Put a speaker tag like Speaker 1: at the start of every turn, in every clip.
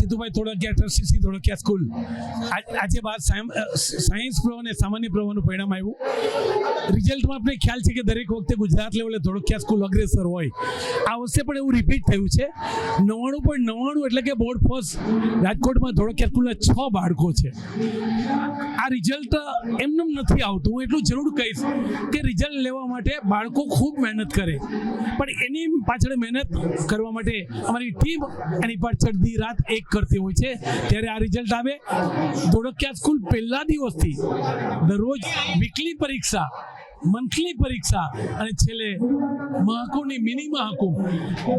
Speaker 1: Jitubhai Dholakiya trustee Dholakiya school. આજે બાદ science pro અને સામાન્ય પ્રવાહનું પરિણામ આવ્યું. રિઝલ્ટમાં આપણે ખ્યાલ છે કે દરેક વખતે ગુજરાત લેવલે ધોળકિયા સ્કૂલ અગ્રેસર હોય. આ વર્ષે પણ એવું રિપીટ થયું છે. નવ્વાણું પોઈન્ટ નવ્વાણું એટલે કે બોર્ડ ફર્સ્ટ રાજકોટમાં ધોળકિયા સ્કૂલના છ બાળકો છે. આ રિઝલ્ટ એમનેમ નથી આવતું. હું એટલું જરૂર કહીશ કે રિઝલ્ટ લેવા માટે બાળકો ખૂબ મહેનત કરે. પણ એની પાછળ મહેનત કરવા માટે અમારી ટીમ એની પાછળ દી રાત એક કરતી હોય છે. ત્યારે આ રિઝલ્ટ આવે. ધોળકિયા સ્કૂલ પહેલા દિવસથી દરરોજ વીકલી પરીક્ષા મંથલી પરીક્ષા. અને છેલ્લે મહાકુંભની મિની મહાકુંભ.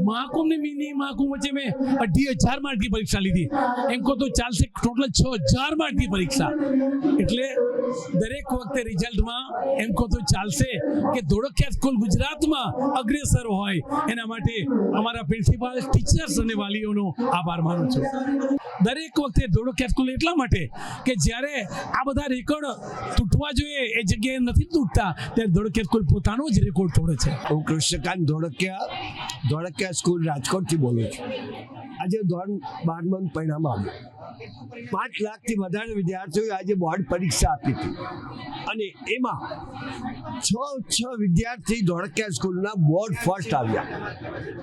Speaker 1: મહાકુંભની મિની મહાકુંભ વચ્ચે મેં અઢી હજાર માર્કની પરીક્ષા લીધી. એમ કહો તો ચાલશે ટોટલ છ હજાર માર્કની પરીક્ષા. એટલે દરેક વખતે રિઝલ્ટમાં એમ કહો તો ચાલશે કે ધોળકિયા સ્કૂલ ગુજરાતમાં અગ્રેસર હોય. એના માટે અમારા પ્રિન્સિપાલ, ટીચર્સ અને વાલીઓનો આભાર માનું છું. દરેક વખતે ધોળકિયા સ્કૂલ એટલા માટે કે જ્યારે આ બધા રેકોર્ડ તૂટવા જોઈએ, એ જગ્યાએ નથી તૂટતા ત્યારે ધોળકિયા સ્કૂલ પોતાનો જ રેકોર્ડ તોડે છે
Speaker 2: હું કૃષ્ણકાંત ધોળકિયા ધોળકિયા સ્કૂલ રાજકોટથી બોલું છું આજે ધોરણ બારમાનું પરિણામ આવ્યું પાંચ લાખથી વધારે વિદ્યાર્થીઓએ આજે બોર્ડ પરીક્ષા આપી હતી. અને એમાં છ છ વિદ્યાર્થી ધોળકિયા સ્કૂલના બોર્ડ ફર્સ્ટ આવ્યા.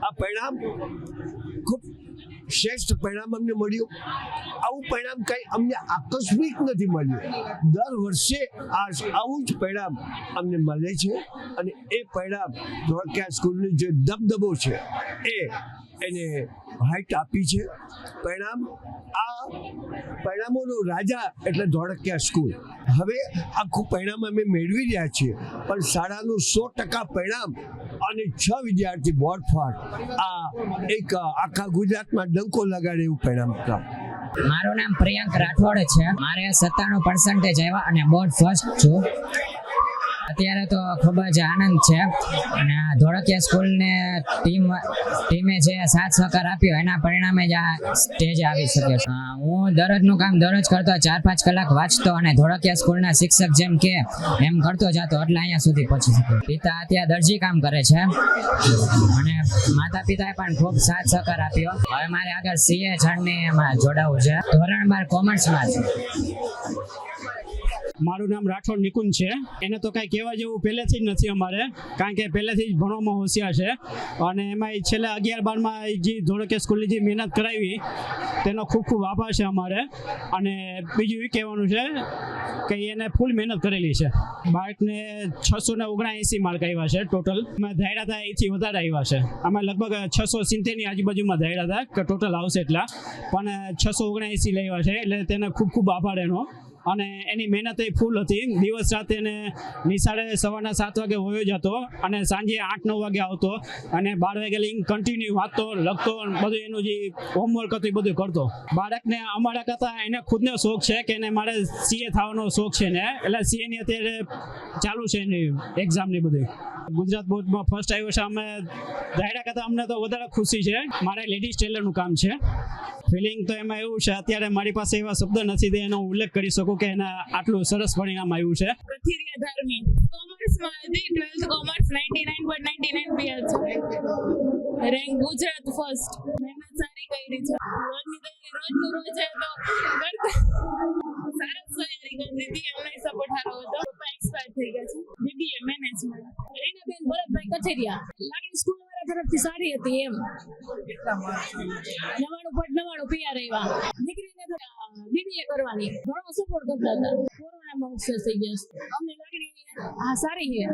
Speaker 2: આ પરિણામ ખૂબ શ્રેષ્ઠ પરિણામ અમને મળ્યું. આવું પરિણામ કંઈ અમને આકસ્મિક નથી મળ્યું. દર વર્ષે આ આવું જ પરિણામ અમને મળે છે અને એ પરિણામ ધોળકિયા સ્કૂલની જે દબદબો છે એ એને હાઈટ આપી છે. પરિણામ આ પરિણામોનો રાજા એટલે ધોળકિયા સ્કૂલ હવે આખું પરિણામ અમે મેળવી રહ્યા છીએ, પણ શાળાનું સો ટકા પરિણામ અને છ વિદ્યાર્થી બોર્ડ આ એક આખા ગુજરાતમાં ડંકો લગાડે એવું પરિણામ પ્રાપ્ત.
Speaker 3: મારું નામ પ્રિયંક રાઠોડ છે. મારે સત્તાણું પર્સન્ટેજ આવ્યા અને બોર્ડ ફર્સ્ટ છું. અત્યારે તો ખૂબ જ આનંદ છે. અને આ ધોળકિયા સ્કૂલને ટીમ, ટીમે જે સાથ સહકાર આપ્યો, એના પરિણામે જ આ સ્ટેજ આવી શકે છે. હું દરરોજનું કામ દરરોજ કરતો ચાર પાંચ કલાક વાંચતો અને ધોળકિયા સ્કૂલના શિક્ષક જેમ કે એમ કરતો જતો, એટલે અહીંયા સુધી પહોંચી શક્યો પિતા અત્યારે દરજી કામ કરે છે. અને માતા પિતાએ પણ ખૂબ સાથ સહકાર આપ્યો. હવે મારે આગળ સીએ જર્ની એમાં જોડાવું છે. ધોરણ બાર કોમર્સમાં છે.
Speaker 4: મારું નામ રાઠોડ નિકુંજ છે. એને તો કાંઈ કહેવા જેવું પહેલેથી જ નથી અમારે, કારણ કે પહેલેથી જ ભણવામાં હોશિયાર છે. અને એમાં છેલ્લા અગિયાર બારમાં જે ધોળકે સ્કૂલની જે મહેનત કરાવી, તેનો ખૂબ ખૂબ આભાર છે અમારે. અને બીજું એ કહેવાનું છે કે એને ફૂલ મહેનત કરેલી છે. બાળકને છસો ને ઓગણએંસી માર્ક આવ્યા છે ટોટલ અમે ધાર્યા હતા એથી વધારે આવ્યા છે. અમે લગભગ છસો સિત્તેરની આજુબાજુમાં ધાર્યા હતા કે ટોટલ આવશે એટલા. પણ છસો ઓગણએંસી લેવા છે, એટલે તેને ખૂબ ખૂબ આભાર એનો. અને એની મહેનત ફૂલ હતી. દિવસ રાત એને નિશાળે સવારના સાત વાગે વયો જતો અને સાંજે આઠ, નવ વાગે આવતો અને બાર વાગે લઈને કન્ટિન્યુ વાંચતો, લખતો બધું એનું જે હોમવર્ક હતું એ બધું કરતો. બાળકને અમારા કરતાં એને ખુદને શોખ છે કે એને મારે સીએ થવાનો શોખ છે ને, એટલે સીએની અત્યારે ચાલુ છે એની એક્ઝામની બધી. ગુજરાત બોર્ડમાં ફર્સ્ટ આવ્યો છે. અમે ધાર્યા કરતાં અમને તો વધારે ખુશી છે. મારે લેડીઝ ટેલરનું કામ છે. ફિલિંગ તો એમાં એવું છે, અત્યારે મારી પાસે એવા શબ્દ નથી એનો ઉલ્લેખ કરી શકું કે એના આટલું સરસ પરિણામ આવ્યું છે.
Speaker 5: Twelfth commerce nine point ninety nine rank Gujarat first મહેનત સારી કરી છે. રોજની તૈયારી રોજનું રોજ તો કરતા મેનેજમેન્ટ ભરતભાઈ કથિરિયા તરફથી સારી હતી એમ. નવાણું પોઈન્ટ નવાણું પીઆર આવ્યા દીકરીને બીબીએ કરવાની. ઘણો સપોર્ટ કરતા હતા. કોરોનામાં સક્સેસ થઈ ગયા. અમને લાગણી, હા, સારી છે.